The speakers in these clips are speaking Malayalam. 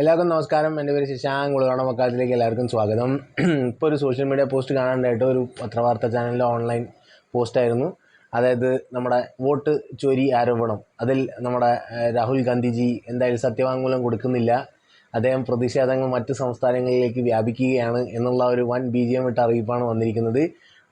എല്ലാവർക്കും നമസ്കാരം. എന്റെ പേര് ശശാങ് ഉളകാണ മക്കാലത്തിലേക്ക് എല്ലാവർക്കും സ്വാഗതം. ഇപ്പോൾ ഒരു സോഷ്യൽ മീഡിയ പോസ്റ്റ് കാണാനായിട്ട് ഒരു പത്രവാർത്താ ചാനലിലെ ഓൺലൈൻ പോസ്റ്റായിരുന്നു അതായത് നമ്മുടെ വോട്ട് ചോരി ആരോപണം. അതിൽ നമ്മുടെ രാഹുൽ ഗാന്ധിജി എന്തായാലും സത്യവാങ്മൂലം കൊടുക്കുന്നില്ല. അദ്ദേഹം പ്രതിഷേധങ്ങൾ മറ്റ് സംസ്ഥാനങ്ങളിലേക്ക് വ്യാപിക്കുകയാണ് എന്നുള്ള ഒരു വൻ ബി ജി എം ഇട്ട അറിയിപ്പാണ് വന്നിരിക്കുന്നത്.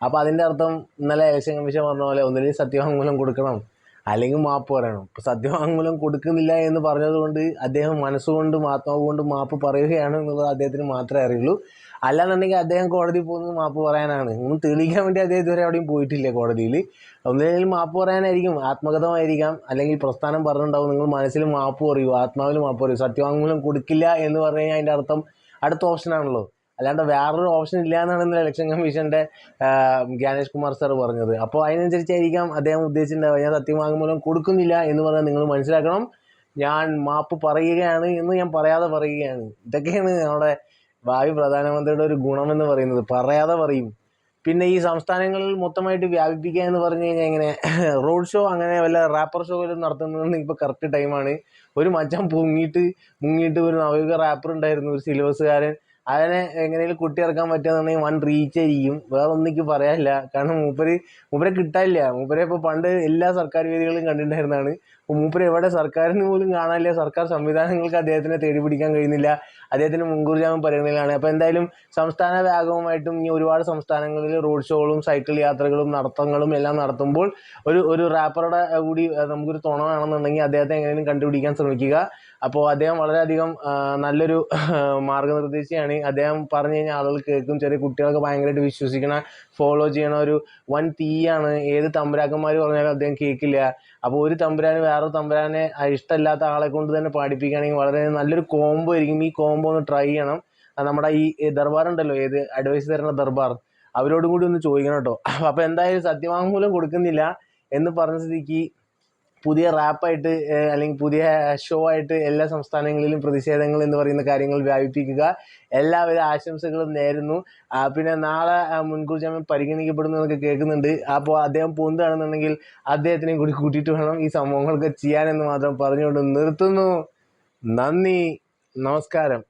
അപ്പോൾ അതിന്റെ അർത്ഥം ഇന്നലെ ഇലക്ഷൻ കമ്മീഷൻ പറഞ്ഞ പോലെ ഒന്നിൽ സത്യവാങ്മൂലം കൊടുക്കണം അല്ലെങ്കിൽ മാപ്പ് പറയണം. ഇപ്പോൾ സത്യവാങ്മൂലം കൊടുക്കുന്നില്ല എന്ന് പറഞ്ഞതുകൊണ്ട് അദ്ദേഹം മനസ്സുകൊണ്ട് ആത്മാവ് കൊണ്ടും മാപ്പ് പറയുകയാണ് എന്നുള്ളത് അദ്ദേഹത്തിന് മാത്രമേ അറിയുള്ളൂ. അല്ലാന്നുണ്ടെങ്കിൽ അദ്ദേഹം കോടതി പോകുന്നത് മാപ്പ് പറയാനാണ്. ഒന്നും തെളിയിക്കാൻ വേണ്ടി അദ്ദേഹം ഇതുവരെ എവിടെയും പോയിട്ടില്ല കോടതിയിൽ. ഒന്നില്ലെങ്കിൽ മാപ്പ് പറയാനായിരിക്കും ആത്മകഥമായിരിക്കാം. അല്ലെങ്കിൽ പ്രസ്ഥാനം പറഞ്ഞിട്ടുണ്ടാവും നിങ്ങൾ മനസ്സിൽ മാപ്പ് പറയൂ ആത്മാവിൽ മാപ്പ് പറയൂ. സത്യവാങ്മൂലം കൊടുക്കില്ല എന്ന് പറഞ്ഞു കഴിഞ്ഞാൽ അതിന്റെ അർത്ഥം അടുത്ത ഓപ്ഷനാണല്ലോ അല്ലാണ്ട് വേറൊരു ഓപ്ഷൻ ഇല്ല എന്നാണ് ഇലക്ഷൻ കമ്മീഷന്റെ ജ്ഞാനേഷ് കുമാർ സാർ പറഞ്ഞത്. അപ്പോൾ അതിനനുസരിച്ചായിരിക്കാം അദ്ദേഹം ഉദ്ദേശിച്ചിട്ടുണ്ടാവുക. ഞാൻ സത്യവാങ്മൂലം കൊടുക്കുന്നില്ല എന്ന് പറഞ്ഞാൽ നിങ്ങൾ മനസ്സിലാക്കണം. ഞാൻ മാപ്പ് പറയുകയാണ് എന്ന് ഞാൻ പറയാതെ പറയുകയാണ്. ഇതൊക്കെയാണ് നമ്മുടെ ഭാവി പ്രധാനമന്ത്രിയുടെ ഒരു ഗുണം എന്ന് പറയുന്നത്. പറയാതെ പറയും. പിന്നെ ഈ സംസ്ഥാനങ്ങളിൽ മൊത്തമായിട്ട് വ്യാപിപ്പിക്കുക എന്ന് പറഞ്ഞു കഴിഞ്ഞാൽ ഇങ്ങനെ റോഡ് ഷോ അങ്ങനെ വല്ല റാപ്പർ ഷോ വല്ലതും നടത്തുന്നതെന്ന് ഇപ്പോൾ കറക്റ്റ് ടൈമാണ് ഒരു മച്ചം പൊങ്ങിയിട്ട് മുങ്ങിയിട്ട് ഒരു നവയുഗ റാപ്പർ ഉണ്ടായിരുന്നു ഒരു സിലബസുകാരൻ അതിനെ എങ്ങനെയും കുട്ടി ഇറക്കാൻ പറ്റുകയെന്നുണ്ടെങ്കിൽ വൺ റീച്ച് ആയിരിക്കും വേറെ ഒന്നും എനിക്ക് പറയാനില്ല. കാരണം മൂപ്പര് മൂപ്പരെ കിട്ടാനില്ല. മൂപ്പരെ ഇപ്പോൾ പണ്ട് എല്ലാ സർക്കാർ വേദികളിലും കണ്ടിട്ടുണ്ടായിരുന്നതാണ്. അപ്പോൾ മൂപ്പര് എവിടെ സർക്കാരിന് പോലും കാണാനില്ല. സർക്കാർ സംവിധാനങ്ങൾക്ക് അദ്ദേഹത്തിനെ തേടി പിടിക്കാൻ കഴിയുന്നില്ല. അദ്ദേഹത്തിന് മുൻകൂർ ജാമ്യം പരിഗണനയിലാണ്. അപ്പോൾ എന്തായാലും സംസ്ഥാന വ്യാപകമായിട്ടും ഇനി ഒരുപാട് സംസ്ഥാനങ്ങളിൽ റോഡ് ഷോകളും സൈക്കിൾ യാത്രകളും നടത്തങ്ങളും എല്ലാം നടത്തുമ്പോൾ ഒരു ഒരു റാപ്പറുടെ കൂടി നമുക്കൊരു തുണ വേണമെന്നുണ്ടെങ്കിൽ അദ്ദേഹത്തെ എങ്ങനെയും കണ്ടുപിടിക്കാൻ ശ്രമിക്കുക. അപ്പോൾ അദ്ദേഹം വളരെയധികം നല്ലൊരു മാർഗനിർദ്ദേശിയാണ്. അദ്ദേഹം പറഞ്ഞു കഴിഞ്ഞാൽ ആളുകൾ കേൾക്കും. ചെറിയ കുട്ടികളൊക്കെ ഭയങ്കരമായിട്ട് വിശ്വസിക്കണ ഫോളോ ചെയ്യണ ഒരു വൻ തീയാണ്. ഏത് തമ്പുരാക്കന്മാർ പറഞ്ഞാലും അദ്ദേഹം കേൾക്കില്ല. അപ്പോൾ ഒരു തമ്പുരാന് വേറൊരു തമ്പുരാനെ ഇഷ്ടമല്ലാത്ത ആളെ കൊണ്ട് തന്നെ പാടിപ്പിക്കുകയാണെങ്കിൽ വളരെ നല്ലൊരു കോംബോ ആയിരിക്കും. ഈ കോംബോ ഒന്ന് ട്രൈ ചെയ്യണം. നമ്മുടെ ഈ ദർബാർ ഉണ്ടല്ലോ ഏത് അഡ്വൈസ് തരുന്ന ദർബാർ. അവരോടും കൂടി ഒന്ന് ചോദിക്കണം കേട്ടോ. അപ്പോൾ എന്തായാലും സത്യവാങ്മൂലം കൊടുക്കുന്നില്ല എന്ന് പറഞ്ഞ സ്ഥിതിക്ക് പുതിയ റാപ്പായിട്ട് അല്ലെങ്കിൽ പുതിയ ഷോ ആയിട്ട് എല്ലാ സംസ്ഥാനങ്ങളിലും പ്രതിഷേധങ്ങൾ എന്ന് പറയുന്ന കാര്യങ്ങൾ വ്യാപിപ്പിക്കുക. എല്ലാവിധ ആശംസകളും നേരുന്നു. പിന്നെ നാളെ മുൻകൂർ ജാമ്യം പരിഗണിക്കപ്പെടുന്നു എന്നൊക്കെ കേൾക്കുന്നുണ്ട്. അപ്പോൾ അദ്ദേഹം പോകുന്നതാണെന്നുണ്ടെങ്കിൽ അദ്ദേഹത്തിനെയും കൂടി കൂട്ടിയിട്ട് വേണം ഈ സംഭവങ്ങളൊക്കെ ചെയ്യാനെന്ന് മാത്രം പറഞ്ഞുകൊണ്ട് നിർത്തുന്നു. നന്ദി. നമസ്കാരം.